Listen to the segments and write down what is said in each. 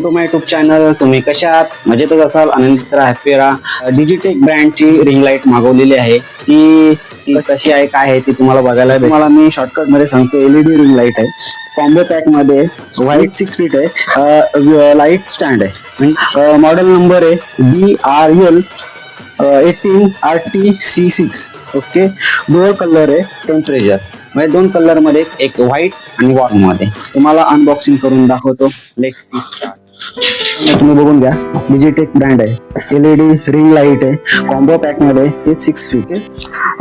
Welcome to my YouTube channel तुम्ही कशा आहात? मजेतच असाल. आनंदित राहा हॅपी राहा डिजिटेक ब्रँडची रिंग लाइट मागवलेली आहे. ती ती कशी आहे काय आहे ती तुम्हाला बघायला तुम्हाला मी शॉर्टकटमध्ये सांगतो एलईडी रिंग लाइट आहे. कॉम्बो पॅकमध्ये व्हाईट सिक्स फीट आहे. लाइट स्टँड आहे. मॉडेल नंबर आहे B R L eighteen R T C six okay door colour आहे टेम्परेचर म्हणजे दोन कलरमध्ये एक व्हाईट आणि वॉर्ममध्ये. तुम्हाला अनबॉक्सिंग करून दाखवतो. लेट्स सी स्टार्ट तुम्ही बघून घ्या. डिजिटेक ब्रँड आहे. एलईडी रिंग लाइट आहे. कॉम्बो पॅकमध्ये हे सिक्स फीट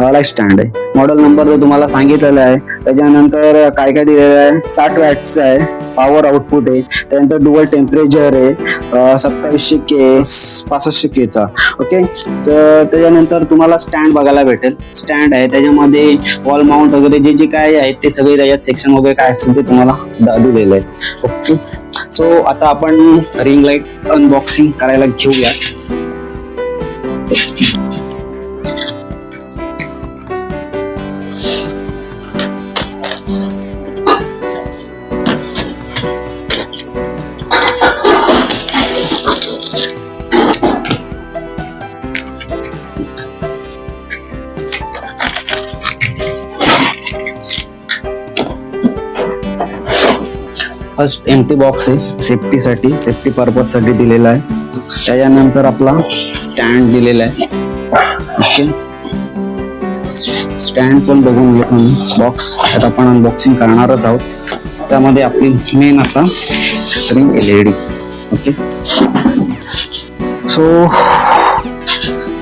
लाइट स्टँड आहे. मॉडेल नंबर जो तुम्हाला सांगितलेला आहे त्याच्यानंतर काय काय दिलेलं आहे? साठ वॅटचं आहे. पॉवर आउटपुट आहे. त्यानंतर डुअल टेम्परेचर आहे. सत्तावीसशे के पासष्टशे केचा ओके तर त्याच्यानंतर तुम्हाला स्टँड बघायला भेटेल. स्टँड आहे. त्याच्यामध्ये वॉल माउंट वगैरे जे जे काय आहेत ते सगळे त्याच्यात सेक्शन वगैरे काय असेल ते तुम्हाला दिलेलं आहे. ओके सो आता आपण रिंग लाइट अनबॉक्सिंग करायला घेऊया. फर्स्ट एम टी बॉक्स आहे. सेफ्टीसाठी सेफ्टी पर्पजसाठी दिलेला आहे. त्याच्यानंतर आपला स्टँड दिलेला आहे. ओके. स्टँड पण बघून घेतो बॉक्स त्यात आपण अनबॉक्सिंग करणारच आहोत. त्यामध्ये आपली मेन आता ring L E D okay. So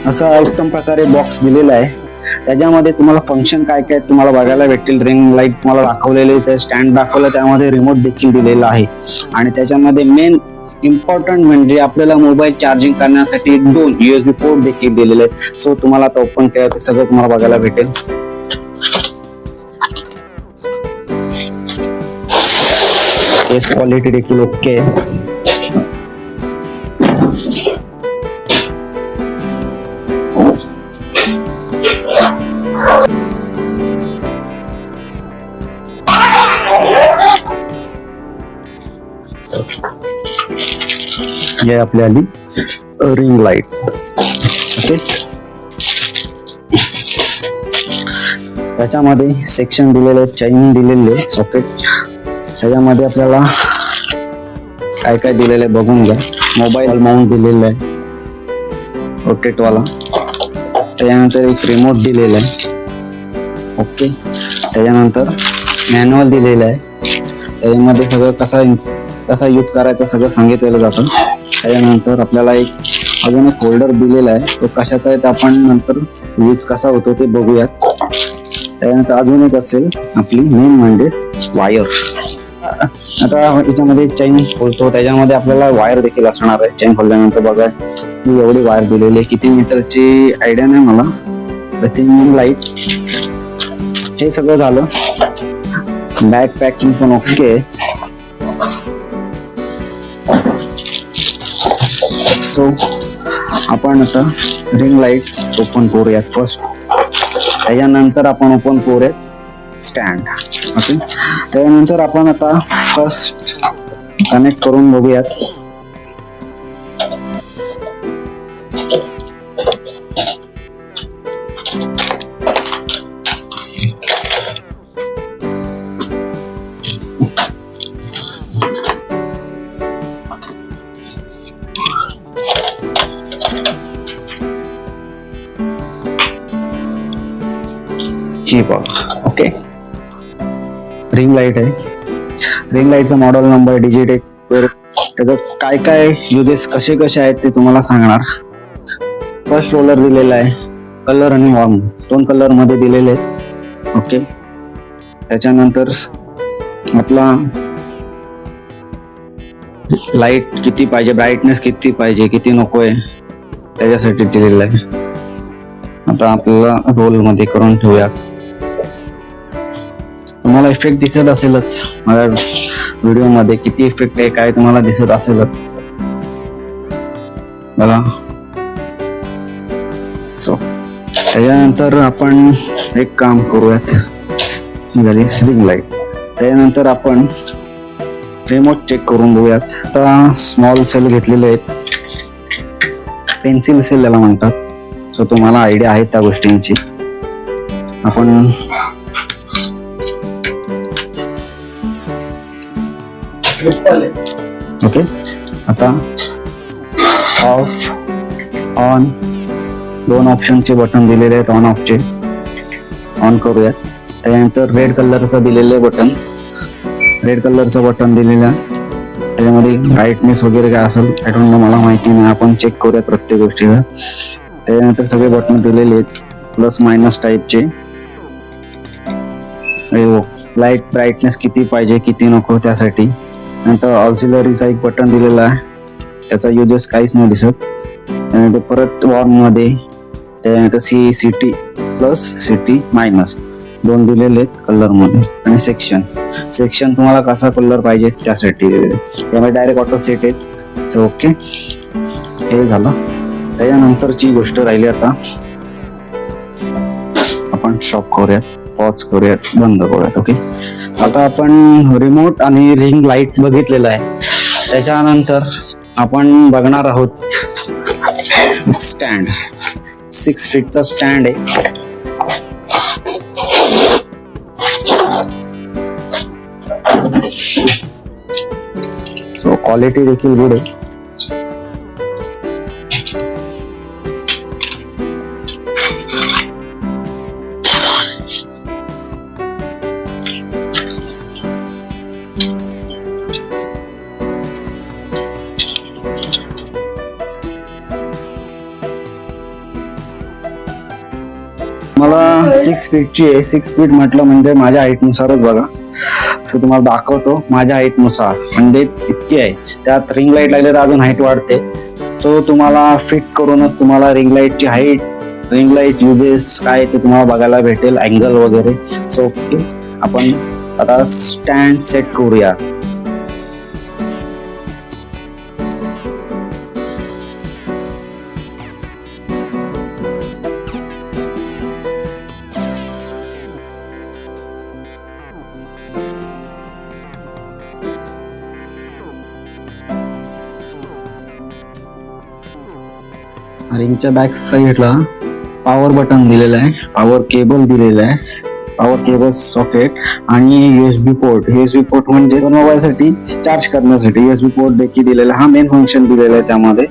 असा उत्तम प्रकारे बॉक्स दिलेला आहे. त्याच्यामध्ये तुम्हाला फंक्शन काय काय तुम्हाला बघायला भेटतील रिंग लाइट तुम्हाला दाखवलेले ते स्टँड दाखवलं त्यामध्ये रिमोट देखील दिलेला आहे. आणि त्याच्यामध्ये मेन इम्पॉर्टंट म्हणजे आपल्याला मोबाईल चार्जिंग करण्यासाठी दोन युएसबी पोर्ट देखील दिलेले आहेत. सो तुम्हाला आता ओपन केलं ते सगळं तुम्हाला बघायला भेटेल. केस क्वालिटी देखील ओके हे आपली आली रिंग लाइट ओके त्याच्यामध्ये सेक्शन दिलेले चैन दिलेले सॉकेट त्याच्यामध्ये आपल्याला काय काय दिलेलं आहे बघून घ्या. मोबाईल माउंट दिलेलं आहे. रोटेटवाला त्याच्यानंतर एक रिमोट दिलेला आहे. ओके त्याच्यानंतर मॅन्युअल दिलेलं आहे. त्याच्यामध्ये सगळं कसा कसा यूज करायचा सगळं सांगितलेलं जातं त्याच्यानंतर आपल्याला एक अजून एक होल्डर दिलेला आहे. तो कशाचा आहे ते आपण नंतर यूज कसा होतो ते बघूयात. त्याच्यानंतर अजून एक असेल आपली मेन म्हणजे वायर आता याच्यामध्ये चैन खोलतो. त्याच्यामध्ये आपल्याला वायर देखील असणार आहे. चैन खोलल्यानंतर बघा ही एवढी वायर दिलेली आहे. किती मीटरची आयडिया नाही मला. थिंग लाइट हे सगळं झालं. बॅग पॅकिंग पण ओके सो आपण आता रिंग लाइट ओपन करूयात फर्स्ट त्याच्यानंतर आपण ओपन करूयात स्टँड ओके त्याच्यानंतर आपण आता फर्स्ट कनेक्ट करून बघूयात. ही बघा ओके रिंग लाइट आहे रिंग लाईटचा मॉडेल नंबर डिजिटेक त्याचं काय काय युजेस कसे कसे आहेत ते तुम्हाला सांगणार. फर्स्ट रोलर दिलेला आहे. कलर आणि वॉर्म दोन कलरमध्ये दिलेले आहेत. ओके त्याच्यानंतर आपला लाइट किती पाहिजे ब्राईटनेस किती पाहिजे किती नको आहे त्याच्यासाठी दिलेलं आहे. आता आपल्याला रोलमध्ये करून ठेवूया तुम्हाला इफेक्ट दिसत असेलच. माझ्या व्हिडिओमध्ये किती इफेक्ट आहे काय तुम्हाला दिसत असेलच. बघा. सो त्याच्यानंतर आपण एक काम करूयात. झाली रिंग लाइट त्याच्यानंतर आपण रिमोट चेक करून घेऊयात आता स्मॉल सेल घेतलेले आहेत. पेन्सिल सेल याला म्हणतात. सो तुम्हाला आयडिया आहे त्या गोष्टींची. आपण ओके. आता ऑफ ऑन दोन ऑप्शनचे बटन दिलेले आहेत ऑन ऑफचे ऑन करूया. त्यानंतर रेड कलरचं दिलेलं बटन रेड कलरचं बटन दिलेलं. आहे त्याच्यामध्ये ब्राईटनेस वगैरे काय असेल आय मला माहिती नाही. आपण चेक करूया प्रत्येक गोष्टीला. त्याच्यानंतर सगळे बटन दिलेले आहेत. प्लस मायनस टाईपचे लाइट ब्राईटनेस किती पाहिजे किती नको त्यासाठी. नंतर ऑक्झिलरीचा एक बटन दिलेला आहे. त्याचा युजेस काहीच नाही दिसत. त्यानंतर परत वॉर्ममध्ये त्यानंतर C C T plus C T minus दोन दिलेले आहेत कलरमध्ये आणि सेक्शन सेक्शन तुम्हाला कसा कलर पाहिजे त्यासाठी त्यामुळे डायरेक्ट ऑटो सेट आहेत सो ओके हे झालं. त्याच्यानंतरची गोष्ट राहिली आता. आपण शॉप करूयात. पॉज करूयात बंद करूयात ओके आता आपण रिमोट आणि रिंग लाइट बघितलेलं आहे. त्याच्यानंतर आपण बघणार आहोत स्टँड सिक्स फीटचा स्टँड आहे. सो क्वालिटी देखील गुड आहे. मला सिक्स फीटची आहे. सिक्स फीट म्हटलं म्हणजे माझ्या हाईटनुसारच बघा. सो तुम्हाला दाखवतो. माझ्या हाईटनुसार म्हणजेच इतकी आहे. त्यात रिंग लाइट लागले तर अजून हाईट वाढते. सो तुम्हाला फिट करूनच तुम्हाला रिंग लाईटची हाईट रिंग लाइट युजेस काय ते तुम्हाला बघायला भेटेल. अँगल वगैरे. सो ओके आपण आता स्टँड सेट करूया. रिंगच्या बॅक साईडला पॉवर बटन दिलेलं आहे. पॉवर केबल दिलेलं आहे. पॉवर केबल सॉकेट आणि युएसबी पोर्ट युएसबी पोर्ट म्हणजे मोबाईलसाठी चार्ज करण्यासाठी युएसबी पोर्ट देखील दिलेला आहे. हा मेन फंक्शन दिलेला आहे त्यामध्ये.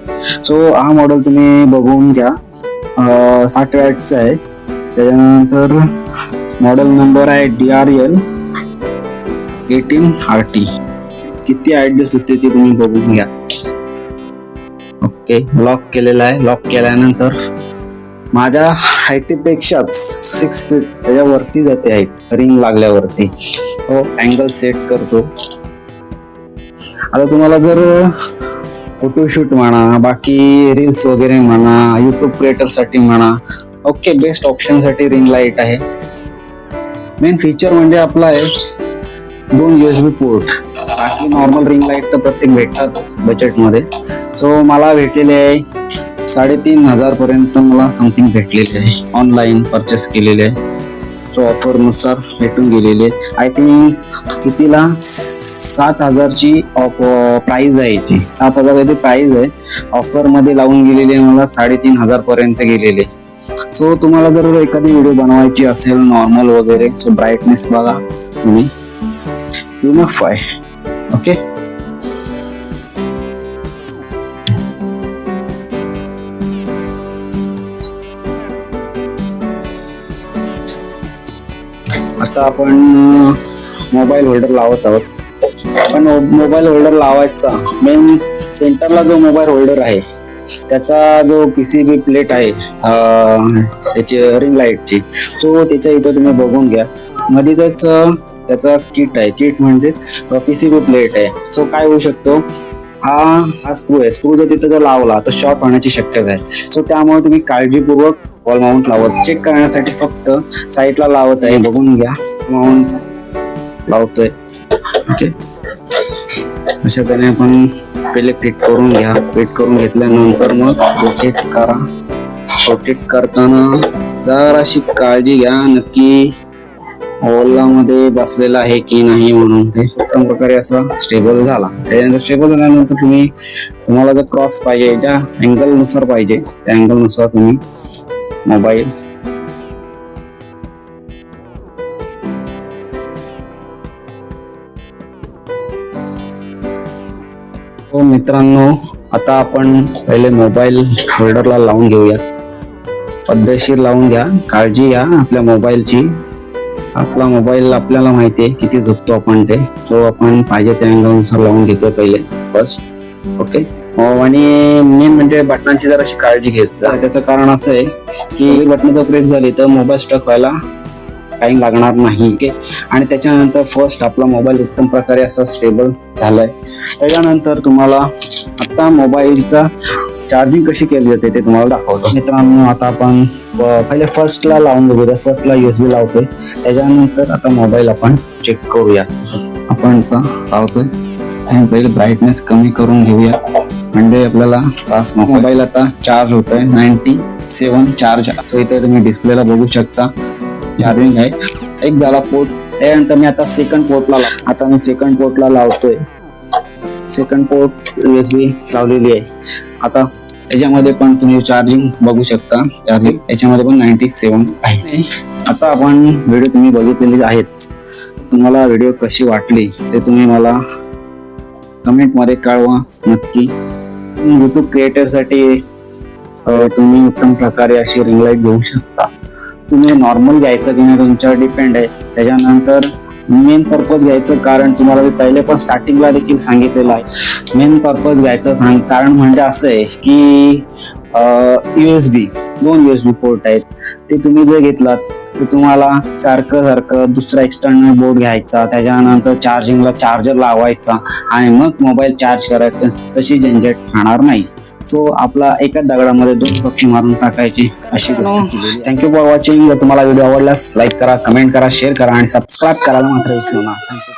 सो हा मॉडेल तुम्ही बघून घ्या. साठ वॅटचा आहे. त्याच्यानंतर मॉडेल नंबर आहे D R L eighteen R T किती आयडियास होते ते तुम्ही बघून घ्या. ओके लॉक केलेला आहे. लॉक केल्यानंतर माझ्या हाईटीपेक्षा सिक्स फीट त्याच्यावरती जाते हाईट रिंग लागल्यावरती. तो अँगल सेट करतो. आता तुम्हाला जर फोटोशूट म्हणा बाकी रील्स वगैरे म्हणा युट्यूब क्रिएटरसाठी म्हणा ओके बेस्ट ऑप्शनसाठी रिंग लाइट आहे. मेन फीचर म्हणजे आपला आहे दोन युएसबी पोर्ट बाकी नॉर्मल रिंग लाइट तर प्रत्येक भेटतातच बजेटमध्ये सो मला भेटलेले आहे. साडेतीन हजार पर्यंत मला समथिंग भेटलेले आहे. ऑनलाईन परचेस केलेले आहे. सो ऑफरनुसार भेटून गेलेले आय थिंक कितीला? सात हजारची ऑफ प्राईज आहे याची. सात हजार काहीतरी प्राईज आहे. ऑफरमध्ये लावून गेलेली आहे मला साडेतीन हजारपर्यंत गेलेले सो तुम्हाला जर एखादी व्हिडिओ बनवायची असेल नॉर्मल वगैरे सो ब्राईटनेस बघा तुम्ही. यू इनफ आहे ओके आता आपण मोबाईल होल्डर लावत आहोत. पण मोबाईल होल्डर लावायचा. मेन सेंटरला जो मोबाईल होल्डर आहे त्याचा जो पीसीबी प्लेट आहे त्याची रिंग लाईटची सो त्याच्या इथं तुम्ही बघून घ्या. मध्येच त्याचा किट आहे. किट म्हणजे पीसीबी प्लेट आहे. सो काय होऊ शकतो? हा हा स्क्रू आहे. स्क्रू जर तिथं जर लावला तर शॉर्ट होण्याची शक्यता आहे. सो त्यामुळे तुम्ही काळजीपूर्वक वॉल माउंट लावत चेक करण्यासाठी फक्त साईडला लावत आहे. बघून घ्या. माउंट लावतोय. ओके अशा तऱ्हे आपण पहिले फिट करून घ्या. फिट करून घेतल्यानंतर मग रोटेट करा. रोटेट करताना जराशी काळजी घ्या. नक्की मध्ये बसलेला आहे की नाही म्हणून ते उत्तम प्रकारे असं स्टेबल झाला. त्याच्यानंतर स्टेबल झाल्यानंतर तुम्ही तुम्हाला जर क्रॉस पाहिजे ज्या अँगलनुसार पाहिजे त्या अँगलनुसार तुम्ही मोबाईल हो मित्रांनो आता आपण पहिले मोबाईल होल्डरला लावून घेऊया. पद्धतशीर लावून घ्या. काळजी घ्या आपल्या मोबाईलची आपला मोबाईल आपल्याला माहिती आहे किती झोपतो आपण ते. सो आपण पाहिजे त्या अँगलनुसार लावून घेतोय पहिले. फर्स्ट ओके आणि मेन म्हणजे बटनांची जराशी काळजी घेत जा. त्याचं कारण असं आहे की बटन जर प्रेस झाली तर मोबाईल स्टक व्हायला काही लागणार नाही. ओके आणि त्याच्यानंतर फर्स्ट आपला मोबाईल उत्तम प्रकारे असा स्टेबल झालाय. त्याच्यानंतर तुम्हाला आता मोबाईलचा चार्जिंग कशी केली जाते ते तुम्हाला दाखवतो. मित्रांनो आता आपण पहिले फर्स्टला लावून बघूया. फर्स्टला युएसबी लावतोय. त्याच्यानंतर आता मोबाईल आपण चेक करूया. आपण आता लावतोय. आणि पहिले ब्राईटनेस कमी करून घेऊया. म्हणजे आपल्याला नको. मोबाईल आता चार्ज होत आहे नाईन्टी सेवन चार्ज सो इथे तुम्ही डिस्प्लेला बघू शकता. चार्जिंग आहे. एक झाला पोर्ट त्यानंतर मी आता सेकंड पोर्टला आता मी सेकंड पोर्टला लावतोय. सेकंड पोर्ट युएसबी लावलेली आहे. आता त्याच्यामध्ये पण तुम्ही चार्जिंग बघू शकता. चार्जिंग याच्यामध्ये पण नाईन्टी सेवन आहे आता आपण व्हिडिओ तुम्ही बघितलेली आहेच तुम्हाला व्हिडिओ कशी वाटली ते तुम्ही मला कमेंटमध्ये कळवा. नक्की. युट्यूब क्रिएटरसाठी तुम्ही उत्तम प्रकारे अशी रिंग लाइट घेऊ शकता. तुम्ही नॉर्मल घ्यायचं की नाही तुमच्यावर डिपेंड आहे. त्याच्यानंतर मेन पर्पज घ्यायचं कारण तुम्हाला मी पहिले पण स्टार्टिंगला देखील सांगितलेलं आहे. मेन पर्पज घ्यायचं सांग कारण म्हणजे असं आहे की युएसबी दोन युएसबी पोर्ट आहेत. ते तुम्ही जर घेतलात तर तुम्हाला सारखं सारखं दुसरा एक्सटर्नल बोर्ड घ्यायचा त्याच्यानंतर चार्जिंगला चार्जर लावायचा आणि मग मोबाईल चार्ज करायचं तशी झंझट राहणार नाही. सो आपला एकाच दगडामध्ये दोन पक्षी मारून टाकायचे अशी थँक्यू फॉर वॉचिंग जर तुम्हाला व्हिडिओ आवडल्यास लाईक करा कमेंट करा शेअर करा आणि सबस्क्राईब करायला मात्र विसरू नका. थँक्यू